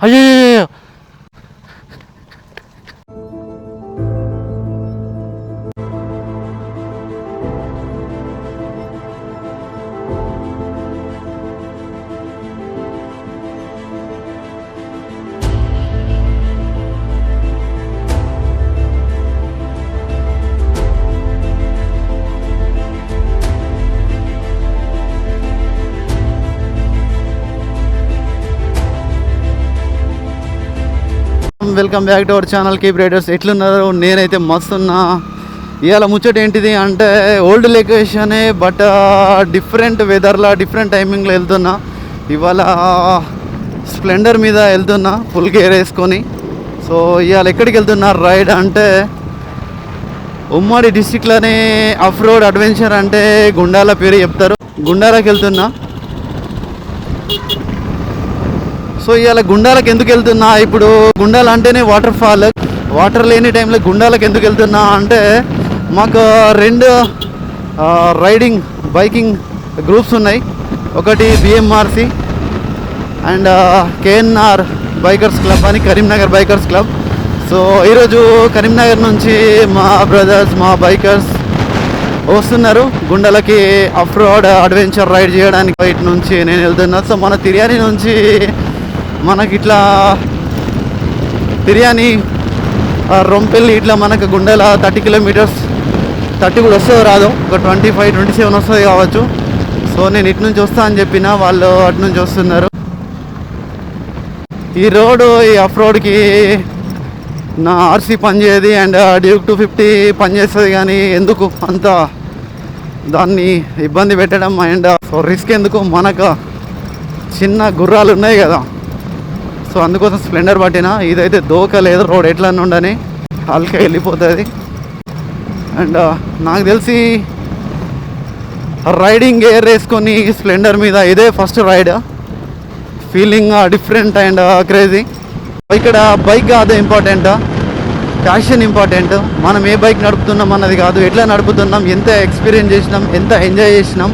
అయ్యో welcome back to our channel keep riders. ఎట్లున్నారు? నేనైతే మస్తున్నా. ఇవాళ ముచ్చట ఏంటిది అంటే ఓల్డ్ లొకేషనే బట్ డిఫరెంట్ వెదర్లో డిఫరెంట్ టైమింగ్లో వెళ్తున్నా. ఇవాళ స్ప్లెండర్ మీద వెళ్తున్నా ఫుల్ గేర్ వేసుకొని. సో ఇవాళ ఎక్కడికి వెళ్తున్నా? రైడ్ అంటే ఉమ్మడి డిస్టిక్లోనే ఆఫ్ రోడ్ అడ్వెంచర్ అంటే గుండాల పేరు చెప్తారు. గుండాలకు వెళ్తున్నా. సో ఇవాళ గుండాలకు ఎందుకు వెళ్తున్నా? ఇప్పుడు గుండాలు అంటేనే వాటర్ ఫాల్ వాటర్ లేని టైంలో గుండాలకు ఎందుకు వెళ్తున్నా? అంటే మాకు రెండు రైడింగ్ బైకింగ్ గ్రూప్స్ ఉన్నాయి. ఒకటి BMRC and KNR bikers club అని కరీంనగర్ బైకర్స్ క్లబ్ సో ఈరోజు కరీంనగర్ నుంచి మా బ్రదర్స్ మా బైకర్స్ వస్తున్నారు. గుండెలకి అఫ్ రోడ్ అడ్వెంచర్ రైడ్ చేయడానికి బయట నుంచి నేను వెళ్తున్నా. సో మన తిరియాని నుంచి మనకి ఇట్లా బిర్యానీ ఆ, రొంపెల్లి ఇట్లా మనకు గుండెల థర్టీ కిలోమీటర్స్ థర్టీ కూడా వస్తుంది రాదు ఒక ట్వంటీ ఫైవ్ ట్వంటీ సెవెన్ వస్తుంది కావచ్చు. సో నేను ఇటు నుంచి వస్తా అని చెప్పిన వాళ్ళు అటు నుంచి వస్తున్నారు. ఈ రోడ్ ఈ ఆఫ్ రోడ్కి నా ఆర్సీ పనిచేయదు అండ్ డ్యూక్ టూ ఫిఫ్టీ పనిచేస్తుంది కానీ ఎందుకు అంత దాన్ని ఇబ్బంది పెట్టడం అండ్ సో రిస్క్ ఎందుకు? మనకు చిన్న గుర్రాలు ఉన్నాయి కదా. సో అందుకోసం స్ప్లెండర్ పట్టిన. ఇదైతే దోక లేదు రోడ్ ఎట్లా ఉండని. హల్కా వెళ్ళిపోతుంది. అండ్ నాకు తెలిసి రైడింగ్ గేర్ వేసుకొని స్ప్లెండర్ మీద ఇదే first ride. Feeling different and crazy. ఇక్కడ బైక్ కాదు ఇంపార్టెంట్. Passion important. మనం ఏ బైక్ నడుపుతున్నాం అన్నది కాదు. ఎట్లా నడుపుతున్నాం ఎంత ఎక్స్పీరియన్స్ చేసినాం ఎంత ఎంజాయ్ చేసినాం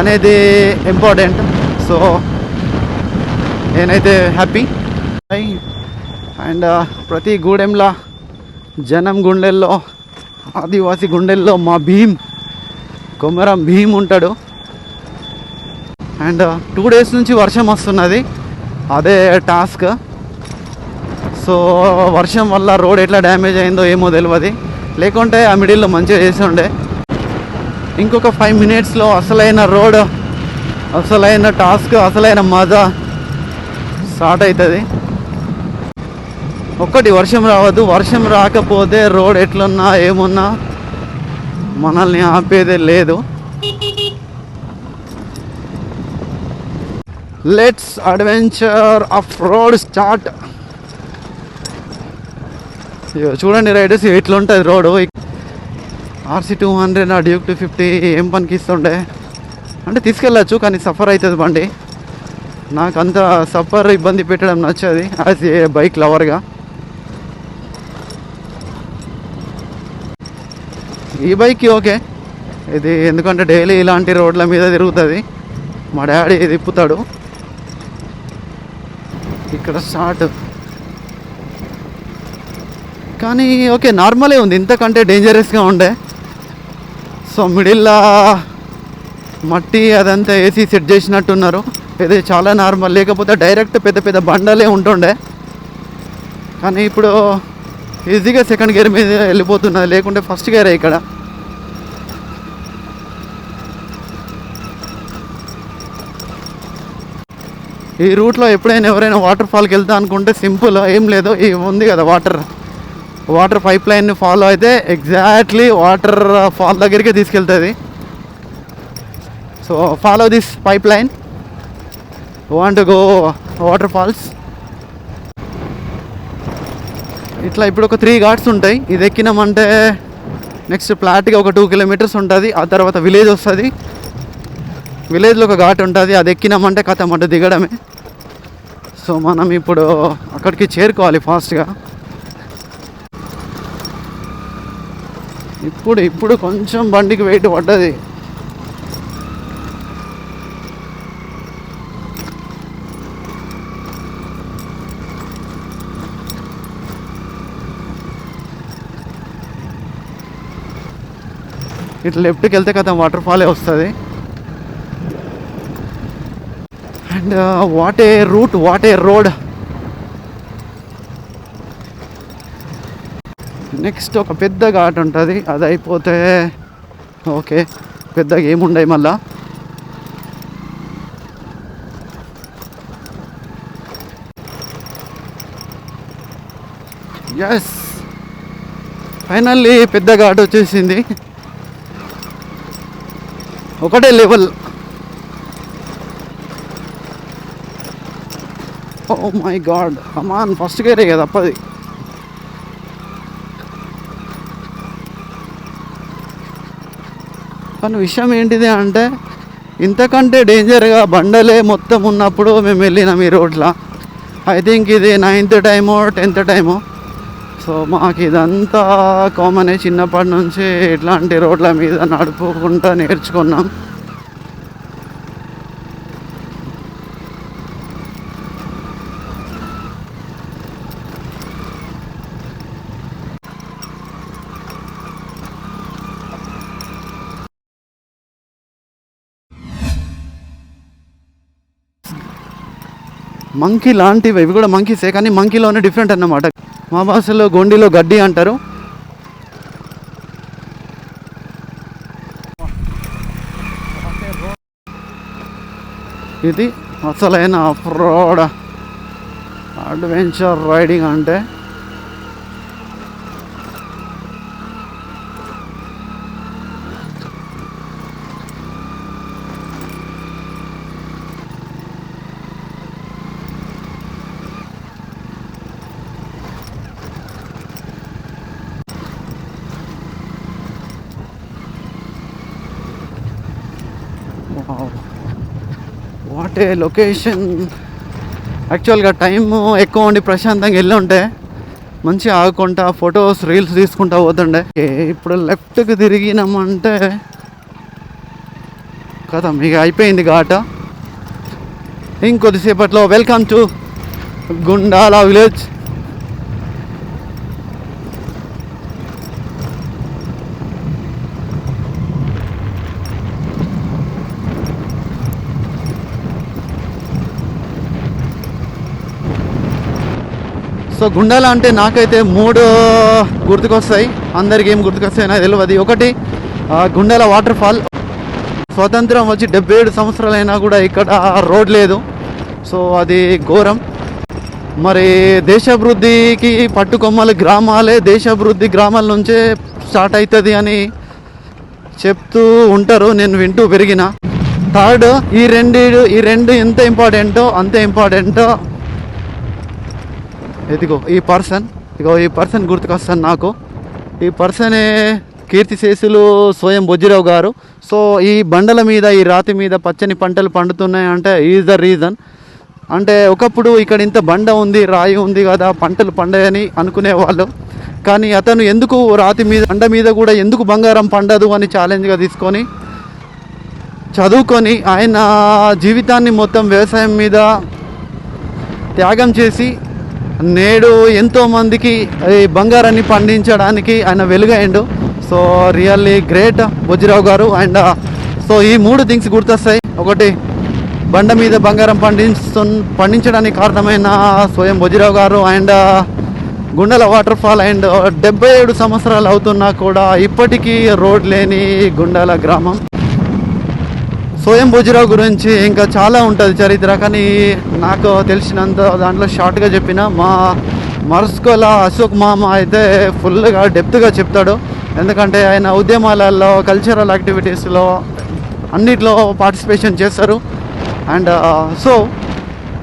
అనేది ఇంపార్టెంట్. సో నేనైతే హ్యాపీ. అండ్ ప్రతి గూడెంలా జనం గుండెల్లో ఆదివాసి గుండెల్లో మా భీమ్ కొమరం భీమ్ ఉంటాడు. అండ్ టూ డేస్ నుంచి వర్షం వస్తున్నది. అదే టాస్క్. సో వర్షం వల్ల రోడ్ ఎట్లా డ్యామేజ్ అయిందో ఏమో తెలియదు లేకుంటే ఆ మిడిల్లో మంచిగా చేసి ఉండే. ఇంకొక ఫైవ్ మినిట్స్లో అసలైన రోడ్ అసలైన టాస్క్ అసలైన మజా స్టార్ట్ అవుతుంది ఒక్కటి వర్షం రావద్దు. వర్షం రాకపోతే రోడ్ ఎట్లున్నా ఏమున్నా మనల్ని ఆపేదే లేదు. Let's adventure off road start చూడండి రైడర్స్ ఎట్లుంటుంది రోడ్. ఆర్సీ టూ హండ్రెడ్ ఆ డ్యూక్ టూ ఫిఫ్టీ ఏం పనికి ఇస్తుండే అంటే తీసుకెళ్ళచ్చు కానీ సఫర్ అవుతుంది బండి. నాకు అంత సఫర్ ఇబ్బంది పెట్టడం నచ్చది. యాజ్ ఏ బైక్ లవర్గా ఈ బైక్ ఓకే. ఇది ఎందుకంటే డైలీ ఇలాంటి రోడ్ల మీద తిరుగుతుంది. మా డాడీ తిప్పుతాడు. ఇక్కడ స్టార్ట్. కానీ ఓకే నార్మలే ఉంది. ఇంతకంటే డేంజరస్గా ఉండే. సో మిడిల్లా మట్టి అదంతా వేసి సెట్ చేసినట్టున్నారు. ఇది చాలా నార్మల్ లేకపోతే డైరెక్ట్ పెద్ద పెద్ద బండలే ఉంటుండే. కానీ ఇప్పుడు ఈజీగా సెకండ్ గేర్ మీద వెళ్ళిపోతున్నది. లేకుంటే ఫస్ట్ గేరే ఇక్కడ. ఈ రూట్లో ఎప్పుడైనా ఎవరైనా వాటర్ ఫాల్కి వెళ్తా అనుకుంటే సింపుల్ ఏం లేదు. ఈ ఉంది కదా వాటర్ వాటర్ పైప్ లైన్ని ఫాలో అయితే ఎగ్జాక్ట్లీ వాటర్ ఫాల్ దగ్గరికి తీసుకెళ్తుంది. So follow this pipeline want go waterfalls ఇట్లా ఇప్పుడు ఒక త్రీ ఘాట్స్ ఉంటాయి. ఇది ఎక్కినామంటే నెక్స్ట్ ఫ్లాట్గా ఒక టూ కిలోమీటర్స్ ఉంటుంది. ఆ తర్వాత విలేజ్ వస్తుంది. విలేజ్లో ఒక ఘాట్ ఉంటుంది. అది ఎక్కినామంటే కథ మట దిగడమే. సో మనం ఇప్పుడు అక్కడికి చేరుకోవాలి ఫాస్ట్గా ఇప్పుడు ఇప్పుడు కొంచెం బండికి వెయిట్ పడ్డది. ఇట్లా లెఫ్ట్కి వెళ్తే కదా వాటర్ ఫాలే వస్తుంది. And what a route what a road next ఒక పెద్ద ఘాట్ ఉంటుంది అది అయిపోతే ఓకే పెద్దగా ఏముండయి మళ్ళా. ఎస్ ఫైనల్లీ పెద్ద ఘాట్ వచ్చేసింది. ఒకటే level oh my God Aman first గేరే కదా అప్పది. కానీ విషయం ఏంటిది అంటే ఇంతకంటే డేంజర్గా బండలే మొత్తం ఉన్నప్పుడు మేము వెళ్ళినాం ఈ రోడ్లో ఐ థింక్ ఇది నైన్త్ టైమో టెన్త్ టైమో సో మాకు ఇదంతా కామనే చిన్నప్పటి నుంచి ఇట్లాంటి రోడ్ల మీద నడుపుకుంటా నేర్చుకున్నాం. మంకీ లాంటివి ఇవి కూడా మంకీసే కానీ మంకీలోనే డిఫరెంట్ అన్నమాట. మా భాషలో గొండిలో గడ్డి అంటారు. ఇది అసలైన ఫ్రోడ్ అడ్వెంచర్ రైడింగ్ అంటే అయితే లొకేషన్ యాక్చువల్గా టైం ఎక్కువ ఉండి ప్రశాంతంగా వెళ్ళి ఉంటే మంచిగా ఆగుకుంటా ఫొటోస్ రీల్స్ తీసుకుంటా పోతుండే. ఇప్పుడు లెఫ్ట్కి తిరిగినామంటే కదా మీకు అయిపోయింది ఘాట. ఇంకొద్దిసేపట్లో welcome to Gundala village so Gundala అంటే నాకైతే మూడు గుర్తుకొస్తాయి. అందరికి ఏం గుర్తుకొస్తాయి నాకు తెలియదు ఒకటి ఆ, గుండాల వాటర్ ఫాల్ స్వతంత్రం వచ్చి డెబ్బై ఏడు సంవత్సరాలైనా కూడా ఇక్కడ రోడ్ లేదు. సో అది ఘోరం. మరి దేశాభివృద్ధికి పట్టుకొమ్మల గ్రామాలే దేశాభివృద్ధి గ్రామాల నుంచే స్టార్ట్ అవుతుంది అని చెప్తూ ఉంటారు. నేను వింటూ పెరిగిన. థర్డ్ ఈ రెండు ఈ రెండు ఎంత ఇంపార్టెంటో అంతే ఇంపార్టెంటో ఇదిగో ఈ పర్సన్ ఇగో ఈ పర్సన్ గుర్తుకొస్తాను నాకు. ఈ పర్సనే కీర్తిశేషులు స్వయం బొజ్జిరావు గారు. సో ఈ బండల మీద ఈ రాతి మీద పచ్చని పంటలు పండుతున్నాయి అంటే ఈజ్ ద రీజన్. అంటే ఒకప్పుడు ఇక్కడ ఇంత బండ ఉంది రాయి ఉంది కదా పంటలు పండాయని అనుకునేవాళ్ళు. కానీ అతను ఎందుకు రాతి మీద బండ మీద కూడా ఎందుకు బంగారం పండదు అని ఛాలెంజ్గా తీసుకొని చదువుకొని ఆయన జీవితాన్ని మొత్తం వ్యవసాయం మీద త్యాగం చేసి నేడు ఎంతో మందికి ఈ బంగారాన్ని పండించడానికి ఆయన వెలుగైండు. So really great Bujjirao garu. And uh, so ఈ మూడు థింగ్స్ గుర్తొస్తాయి. ఒకటి బండ మీద బంగారం పండించు పండించడానికి కారణమైన స్వయం Bujjirao garu. And uh, Gundala waterfall and uh, డెబ్బై ఏడు సంవత్సరాలు అవుతున్నా కూడా ఇప్పటికీ రోడ్ లేని గుండెల గ్రామం. స్వయం భోజరావు గురించి ఇంకా చాలా ఉంటుంది చరిత్ర కానీ నాకు తెలిసినంత దాంట్లో షార్ట్గా చెప్పిన మా మరుసుకోల అశోక్ మామ అయితే ఫుల్గా డెప్త్గా చెప్తాడు. ఎందుకంటే ఆయన ఉద్యమాలలో కల్చరల్ యాక్టివిటీస్లో అన్నిట్లో పార్టిసిపేషన్ చేస్తారు. అండ్ సో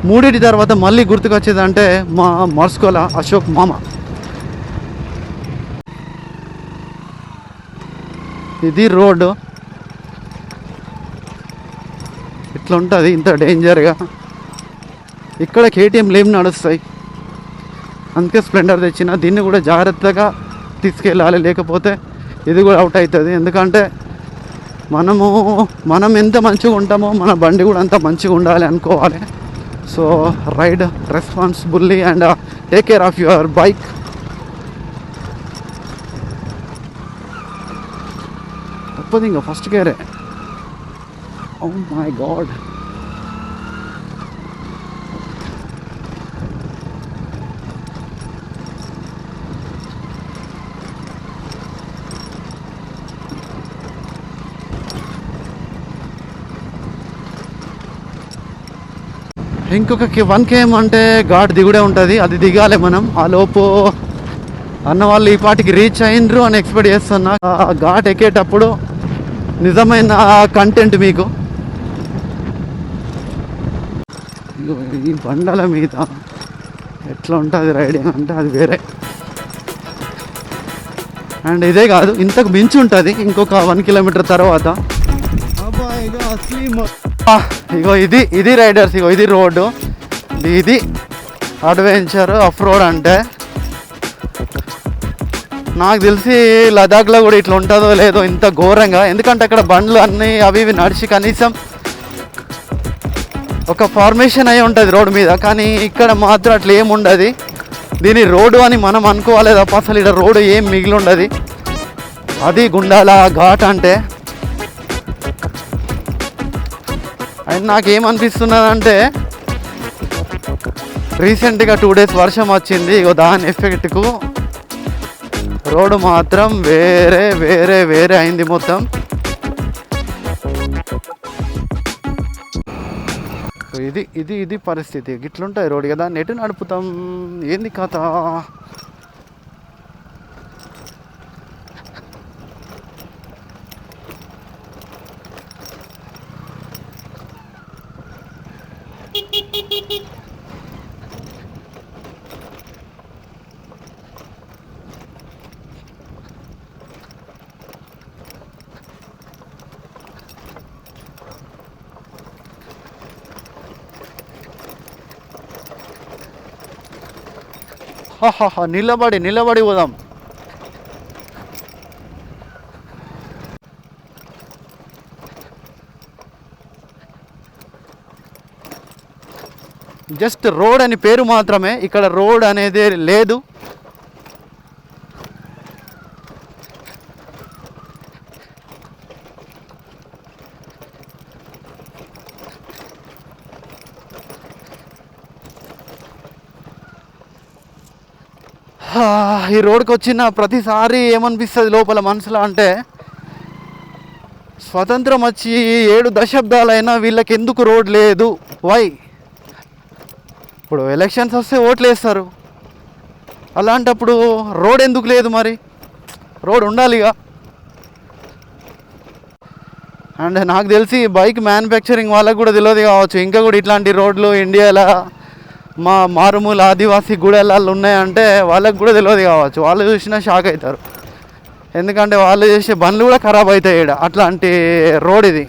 మూడింటి తర్వాత మళ్ళీ గుర్తుకొచ్చేదంటే మా మరుసుకోల అశోక్ మామ. ఇది రోడ్డు. ఇట్లా ఉంటుంది ఇంత డేంజర్గా ఇక్కడ కేటీఎం లేం నడుస్తాయి. అందుకే స్ప్లెండర్ తెచ్చిన. దీన్ని కూడా జాగ్రత్తగా తీసుకెళ్ళాలి లేకపోతే ఇది కూడా అవుట్ అవుతుంది. ఎందుకంటే మనము మనం ఎంత మంచిగా ఉంటామో మన బండి కూడా అంత మంచిగా ఉండాలి అనుకోవాలి. So ride responsibly and take care of your bike తప్పదు ఇంకా ఫస్ట్ కేరే Oh మై గాడ్ ఇంకొక వన్ కేఎం అంటే ఘాట్ దిగుడే ఉంటుంది. అది దిగాలి మనం. ఆ లోపు అన్న వాళ్ళు ఈ పాటికి రీచ్ అయినరు అని ఎక్స్పెక్ట్ చేస్తున్నా. ఆ ఘాట్ ఎక్కేటప్పుడు నిజమైన కంటెంట్ మీకు. ఈ బండల మీద ఎట్లా ఉంటుంది రైడింగ్ అంటే అది వేరే. అండ్ ఇదే కాదు ఇంతకు మించి ఉంటుంది ఇంకొక వన్ కిలోమీటర్ తర్వాత. ఇగో ఇది ఇది రైడర్స్ ఇగో ఇది రోడ్డు. ఇది అడ్వెంచర్ ఆఫ్ రోడ్ అంటే. నాకు తెలిసి లదాఖ్లో కూడా ఇట్లా ఉంటుందో లేదో ఇంత ఘోరంగా ఎందుకంటే అక్కడ బండ్లు అన్నీ అవి ఇవి నడిచి కనీసం ఒక ఫార్మేషన్ అయి ఉంటుంది రోడ్డు మీద కానీ ఇక్కడ మాత్రం అట్లా ఏమి ఉండదు. దీని రోడ్డు అని మనం అనుకోవాలి తప్ప అసలు ఇక్కడ రోడ్డు ఏం మిగిలి ఉండదు. అది గుండాల ఘాట్ అంటే. అండ్ నాకేమనిపిస్తున్నదంటే రీసెంట్గా టూ డేస్ వర్షం వచ్చింది ఇగో దాని ఎఫెక్ట్కు రోడ్డు మాత్రం వేరే వేరే వేరే అయింది మొత్తం. ఇది ఇది ఇది పరిస్థితి. గిట్లుంటాయి రోడ్ కదా నెట్ నడుపుతాం. ఏంది కథ? హాహాహా, నిలబడి నిలబడి పోదాం. జస్ట్ రోడ్ అని పేరు మాత్రమే ఇక్కడ రోడ్ అనేది లేదు. ఈ రోడ్కి వచ్చిన ప్రతిసారి ఏమనిపిస్తుంది లోపల మనసులో అంటే స్వతంత్రం వచ్చి ఏడు దశాబ్దాలైనా వీళ్ళకి ఎందుకు రోడ్ లేదు? వై? ఇప్పుడు ఎలక్షన్స్ వస్తే ఓట్లు వేస్తారు అలాంటప్పుడు రోడ్ ఎందుకు లేదు మరి? రోడ్ ఉండాలిగా. అండ్ నాకు తెలిసి బైక్ మ్యానుఫ్యాక్చరింగ్ వాళ్ళకు కూడా తెలియదు కావచ్చు. ఇంకా కూడా ఇట్లాంటి రోడ్లు ఇండియాలో మా మారుమూల ఆదివాసీ గుడెలలో ఉన్నాయంటే వాళ్ళకి కూడా తెలియదు కావచ్చు. వాళ్ళు చూసినా షాక్ అవుతారు ఎందుకంటే వాళ్ళు చేసే బండ్లు కూడా ఖరాబ్ అవుతాయి ఈడ. అట్లాంటి రోడ్ ఇది.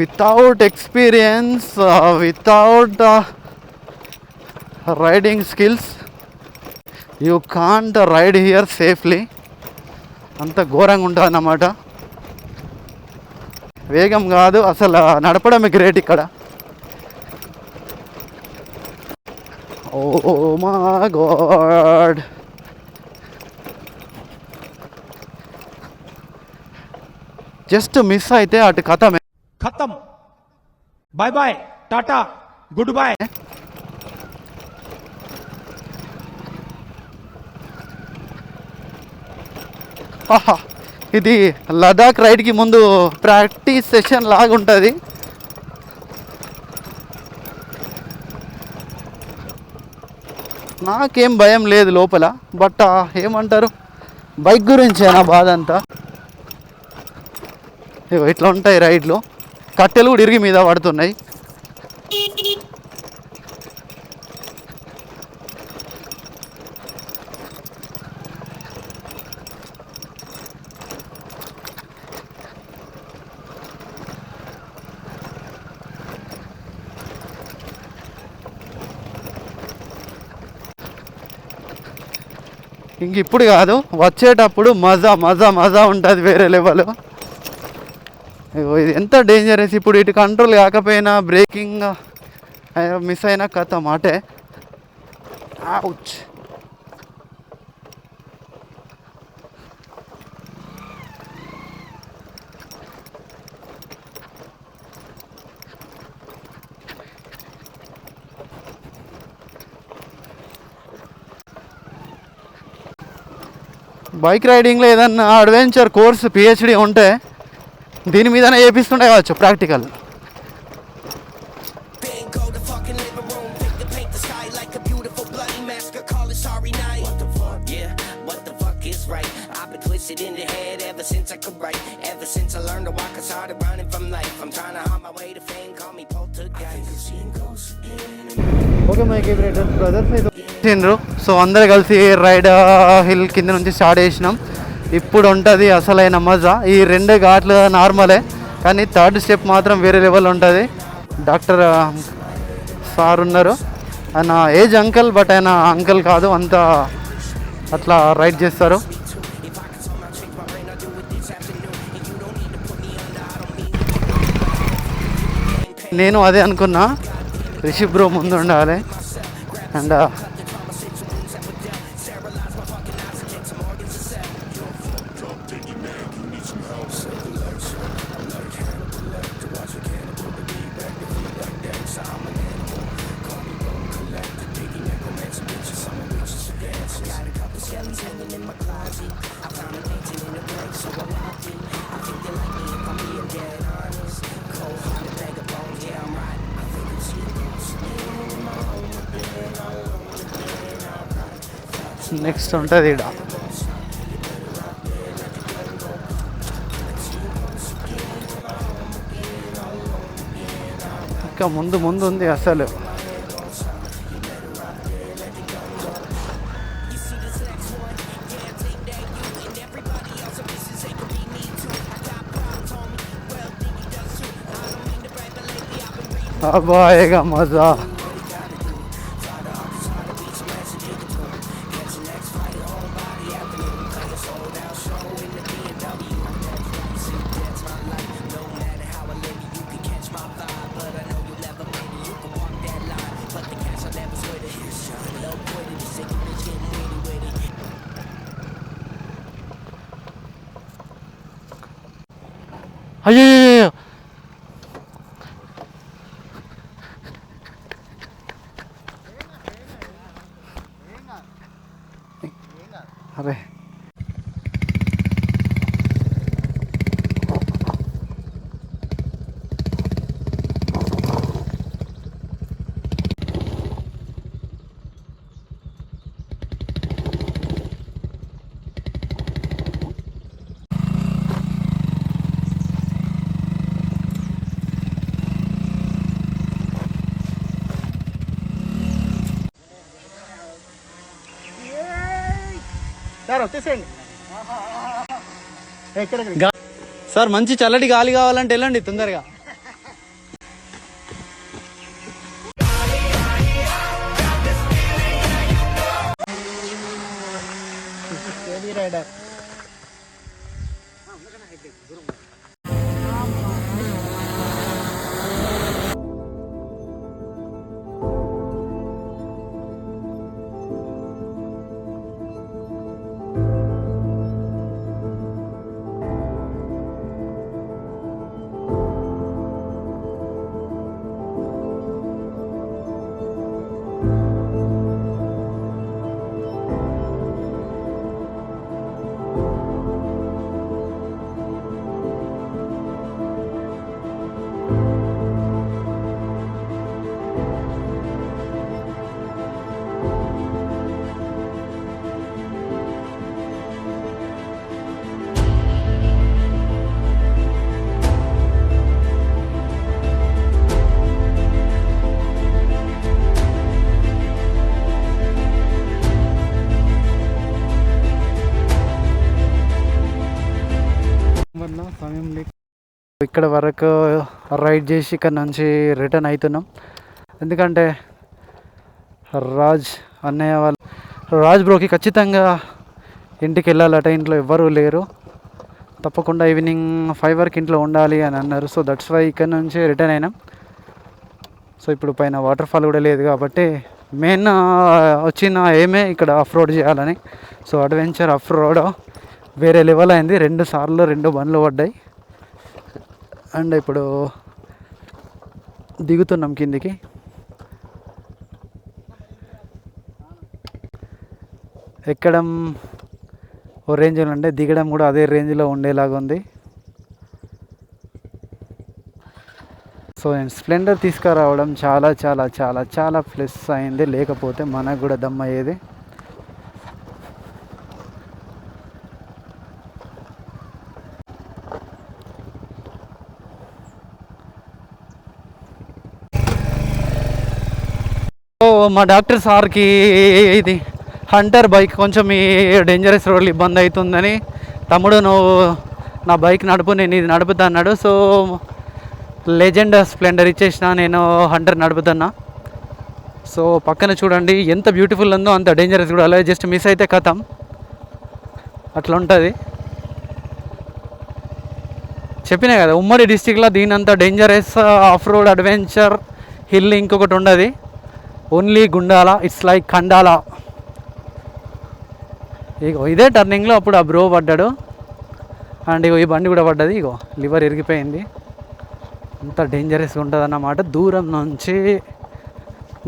Without experience without riding skills you can't ride here safely అంత ఘోరంగా ఉంటుంది అన్నమాట వేగం కాదు అసలు నడపడమే గ్రేట్ ఇక్కడ. ఓ మా god. జస్ట్ మిస్ అయితే అటు కథమే ఖతం bye bye tata good bye ఇది లదాఖ్ రైడ్కి ముందు ప్రాక్టీస్ సెషన్ లాగుంటుంది. నాకేం భయం లేదు లోపల బట్ ఏమంటారు? బైక్ గురించే నా బాధ అంతా. ఇగో ఇట్లా ఉంటాయి రైడ్లు. కట్టెలు కూడా ఇరిగి మీద పడుతున్నాయి. ఇంక ఇప్పుడు కాదు వచ్చేటప్పుడు మజా మజా మజా ఉంటుంది వేరే లెవెల్ ఇగో ఇది ఎంత డేంజరస్ ఇప్పుడు ఇటు కంట్రోల్ కాకపోయినా బ్రేకింగ్ మిస్ అయినా కథ మాటే. వచ్చి బైక్ రైడింగ్లో ఏదన్నా అడ్వెంచర్ కోర్స్ పిహెచ్డి ఉంటే దీని మీదనే చేపిస్తుండే కావచ్చు ప్రాక్టికల్ అందరు కలిసి రైడ్ హిల్ కింద నుంచి స్టార్ట్ చేసినాం. ఇప్పుడు ఉంటుంది అసలైన మజా. ఈ రెండు ఘాట్లు నార్మలే కానీ థర్డ్ స్టెప్ మాత్రం వేరే లెవెల్ ఉంటుంది. డాక్టర్ సార్ ఉన్నారు. ఆయన ఏజ్ అంకల్ బట్ ఆయన అంకల్ కాదు అంత అట్లా రైడ్ చేస్తారు. నేను అదే అనుకున్నా రిషి బ్రో ముందు ఉండాలి. అండ్ నెక్స్ట్ ఉంటుంది ఇక్కడ ఇంకా ముందు ముందు ఉంది అసలు अब आएगा मज़ा సార్ మంచి చల్లటి గాలి కావాలంటే వెళ్ళండి తొందరగా. ఇక్కడ వరకు రైడ్ చేసి ఇక్కడ నుంచి రిటర్న్ అవుతున్నాం. ఎందుకంటే రాజ్ అన్నయ్య వాళ్ళు రాజ్ బ్రోకి ఖచ్చితంగా ఇంటికి వెళ్ళాలట. ఇంట్లో ఎవ్వరూ లేరు. తప్పకుండా ఈవినింగ్ ఫైవ్ వరకు ఇంట్లో ఉండాలి అని అన్నారు. సో దట్స్ వై ఇక్కడ నుంచి రిటర్న్ అయినాం. సో ఇప్పుడు పైన వాటర్ ఫాల్ కూడా లేదు కాబట్టి మెయిన్ వచ్చిన ఏమే ఇక్కడ ఆఫ్ రోడ్ చేయాలని. సో అడ్వెంచర్ ఆఫ్ రోడ్ వేరే లెవెల్ అయింది. రెండు సార్లు రెండు బండ్లు పడ్డాయి. అండ్ ఇప్పుడు దిగుతున్నాం కిందికి. ఎక్కడం ఓ రేంజ్లో ఉండే దిగడం కూడా అదే రేంజ్లో ఉండేలాగా ఉంది. సో నేను స్ప్లెండర్ తీసుకురావడం చాలా చాలా చాలా చాలా ప్లస్ అయింది. లేకపోతే మనకు కూడా దమ్ అయ్యేది. మా డాక్టర్ సార్కి ఇది హంటర్ బైక్ కొంచెం ఈ డేంజరస్ రోడ్లు ఇబ్బంది అవుతుందని తమ్ముడు నువ్వు నా బైక్ నడుపు నేను ఇది నడుపుతా అన్నాడు. సో లెజెండ్ స్ప్లెండర్ ఇచ్చేసిన నేను హంటర్ నడుపుతున్నా. సో పక్కన చూడండి ఎంత బ్యూటిఫుల్ ఉందో అంత డేంజరస్ కూడా. అలాగే జస్ట్ మిస్ అయితే కథం. అట్లా ఉంటుంది. చెప్పినా కదా ఉమ్మడి డిస్టిక్లో దీని అంత dangerous off road adventure hill ఇంకొకటి ఉండదు. Only Gundala it's like Khandala. ఇగో ఇదే టర్నింగ్లో అప్పుడు ఆ బ్రో పడ్డాడు. అండ్ ఇగో ఈ బండి కూడా పడ్డది. ఇగో లివర్ ఇరిగిపోయింది. అంత డేంజరస్గా ఉంటుంది అన్నమాట దూరం నుంచి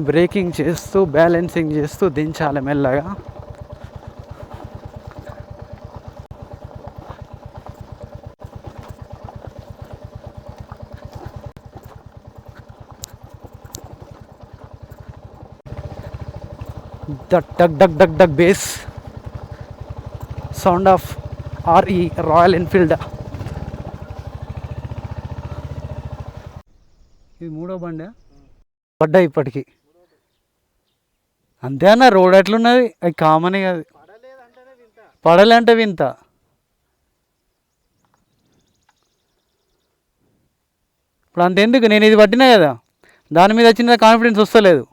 బ్రేకింగ్ చేస్తూ బ్యాలెన్సింగ్ చేస్తూ దించాలి మెల్లగా. డక్ డక్ డక్ duck bass sound of RE Royal Enfield ఇది మూడో బండి పడ్డా ఇప్పటికి. అంతే అన్న రోడ్ ఎట్లున్నది? అది కామనే కాదు పడలే అంటే వింత. ఇప్పుడు అంతెందుకు? నేను ఇది పట్టినా కదా. దాని మీద వచ్చిన కాన్ఫిడెన్స్ వస్తలేదు.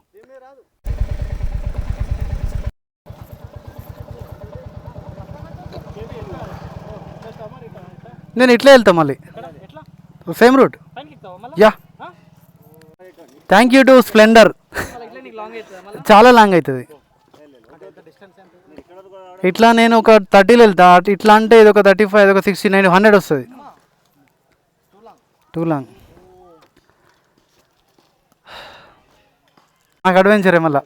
నేను ఇట్లా వెళ్తా మళ్ళీ. Same route yeah thank you to Splendor చాలా లాంగ్ అవుతుంది. ఇట్లా నేను ఒక థర్టీలో వెళ్తా. ఇట్లా అంటే ఇది ఒక థర్టీ ఫైవ్ ఒక సిక్స్టీ నైన్ హండ్రెడ్ వస్తుంది. టూ లాంగ్ నాకు అడ్వెంచర్ మళ్ళా.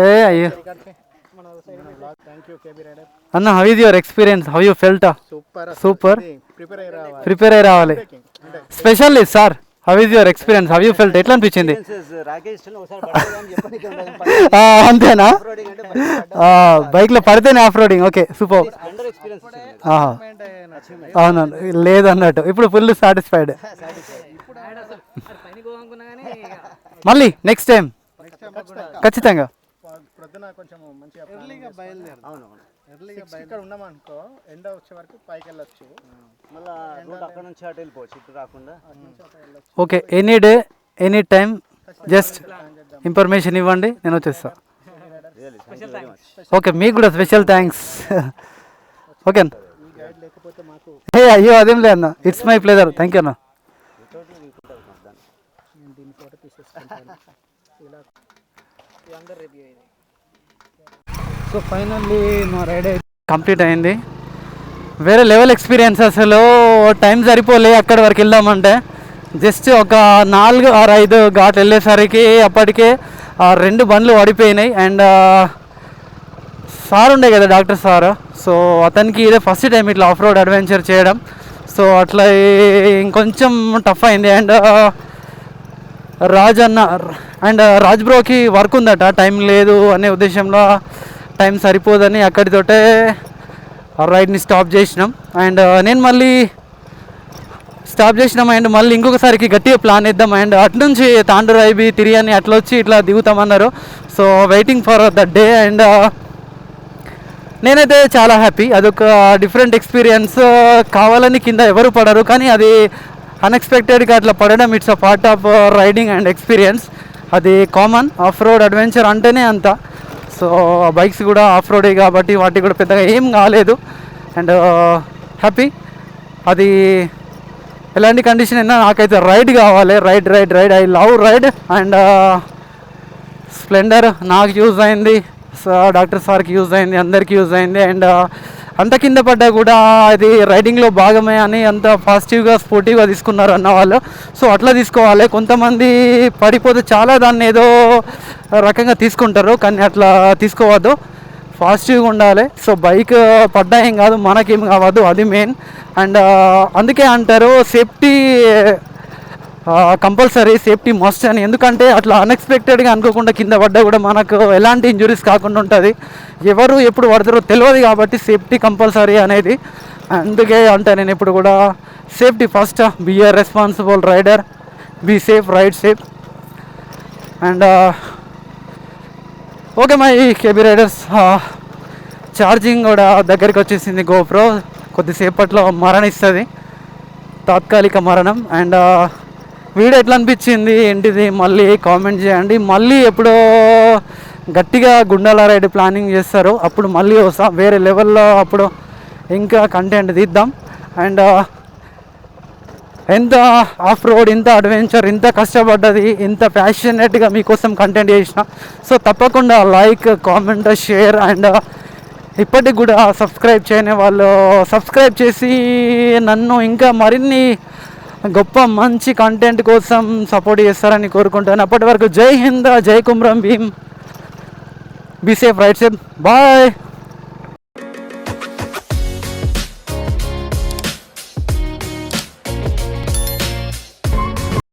ఏ అయ్యో. అన్న how is your experience how you felt super super prepare అయ్యి రావాలి. ప్రిపేర్ అయ్యి రావాలి. Specially sir how is your experience how you felt ఎట్లా అనిపించింది? ఆ, అంతేనా? బైక్లో పడితేనే ఆఫ్ రోడింగ్ ఓకే సూపర్ అవునవును లేదు అన్నట్టు ఇప్పుడు ఫుల్ సాటిస్ఫైడ్ మళ్ళీ నెక్స్ట్ టైం ఖచ్చితంగా. ప్రొద్దున కొంచెం మంచిగా ఎర్లీగా బయలుదేరు అవును ఎర్లీగా ఇక్కడ ఉన్నామనుకో ఎండ వచ్చే వరకు పైకి వెళ్ళొచ్చు మళ్ళా రోడ్ అక్కడ నుంచి అటు వెళ్ళిపోవచ్చు ఇటు రాకుండా. Okay any day any time just information ఇవ్వండి నేను వచ్చేస్తా. ఓకే మీకు కూడా స్పెషల్ థ్యాంక్స్ ఓకే అన్న అయ్యో అదేం లేదు అన్న. It's my pleasure thank you అన్న. సో ఫైనల్లీ మా రైడ్ కంప్లీట్ అయింది. వేరే లెవెల్ ఎక్స్పీరియన్స్ అసలు. టైం సరిపోలే అక్కడి వరకు వెళ్దామంటే. జస్ట్ ఒక నాలుగు ఆరు ఐదు ఘాట్ వెళ్ళేసరికి అప్పటికే ఆ రెండు బండ్లు పడిపోయినాయి. అండ్ సార్ ఉండే కదా డాక్టర్ సార్. సో అతనికి ఇదే ఫస్ట్ టైం ఇట్లా ఆఫ్ రోడ్ అడ్వెంచర్ చేయడం. సో అట్లా ఇంకొంచెం టఫ్ అయింది. అండ్ రాజ్ అన్న అండ్ రాజ్ బ్రోకి వర్క్ ఉందట. టైం లేదు అనే ఉద్దేశంలో టైం సరిపోదని అక్కడితోటే రైడ్ని స్టాప్ చేసినాం. అండ్ నేను మళ్ళీ స్టాప్ చేసినాం. అండ్ మళ్ళీ ఇంకొకసారికి గట్టిగా ప్లాన్ ఇద్దాం అండ్ అటు నుంచి తాండూరు అయిబి తిరిగి అట్లా వచ్చి ఇట్లా దిగుతామన్నారు. So waiting for the day and నేనైతే చాలా హ్యాపీ అదొక డిఫరెంట్ ఎక్స్పీరియన్స్ కావాలని కింద ఎవరు పడరు. కానీ అది అన్ఎక్స్పెక్టెడ్గా అట్లా పడడం it's a part of riding and experience అది కామన్ ఆఫ్ రోడ్ అడ్వెంచర్ అంటేనే అంత. సో బైక్స్ కూడా ఆఫ్ రోడే కాబట్టి వాటికి కూడా పెద్దగా ఏం కాలేదు. And happy. అది ఎలాంటి కండిషన్ అయినా నాకైతే రైడ్ కావాలి. Ride ride ride. I love ride. And Splendor నాకు యూజ్ అయింది. స- డాక్టర్ సార్కి యూజ్ అయింది. అందరికి యూజ్ అయింది. అండ్ అంత కింద పడ్డా కూడా అది రైడింగ్లో భాగమే అని అంత పాజిటివ్గా స్పోర్టివ్గా తీసుకున్నారు అన్న వాళ్ళు. సో అట్లా తీసుకోవాలి. కొంతమంది పడిపోతే చాలా దాన్ని ఏదో రకంగా తీసుకుంటారు కానీ అట్లా తీసుకోవద్దు. పాజిటివ్గా ఉండాలి. సో బైక్ పడ్డా ఏం కాదు మనకేం కావద్దు అది మెయిన్ అండ్ uh, అందుకే అంటారు సేఫ్టీ కంపల్సరీ సేఫ్టీ మస్ట్ అని. ఎందుకంటే అట్లా అన్ఎక్స్పెక్టెడ్గా అనుకోకుండా కింద పడ్డా కూడా మనకు ఎలాంటి ఇంజురీస్ కాకుండా ఉంటుంది. ఎవరు ఎప్పుడు పడతారో తెలియదు కాబట్టి సేఫ్టీ కంపల్సరీ అనేది. అందుకే అంటే నేను ఇప్పుడు కూడా safety first be a responsible rider be safe ride safe and okay my KB riders. Charging కూడా దగ్గరికి వచ్చేసింది గోప్రో. కొద్దిసేపట్లో మరణిస్తుంది. తాత్కాలిక మరణం. అండ్ వీడియో ఎట్లా అనిపించింది ఏంటిది మళ్ళీ కామెంట్ చేయండి. మళ్ళీ ఎప్పుడో గట్టిగా గుండాల రైడ్ ప్లానింగ్ చేస్తారు. అప్పుడు మళ్ళీ వస్తాం వేరే లెవెల్లో అప్పుడు ఇంకా కంటెంట్ తీద్దాం. అండ్ ఎంత ఆఫ్ రోడ్ ఇంత అడ్వెంచర్ ఇంత కష్టపడ్డది ఇంత ప్యాషనెట్గా మీకోసం కంటెంట్ చేసిన. సో తప్పకుండా లైక్ కామెంట్ షేర్ అండ్ ఇప్పటికి కూడా సబ్స్క్రైబ్ చేయని వాళ్ళు సబ్స్క్రైబ్ చేసి నన్ను ఇంకా మరిన్ని గొప్ప మంచి కంటెంట్ కోసం సపోర్ట్ చేస్తారని కోరుకుంటాను. అప్పటి వరకు జై హింద్ జై Kumram Bheem. Be safe ride safe bye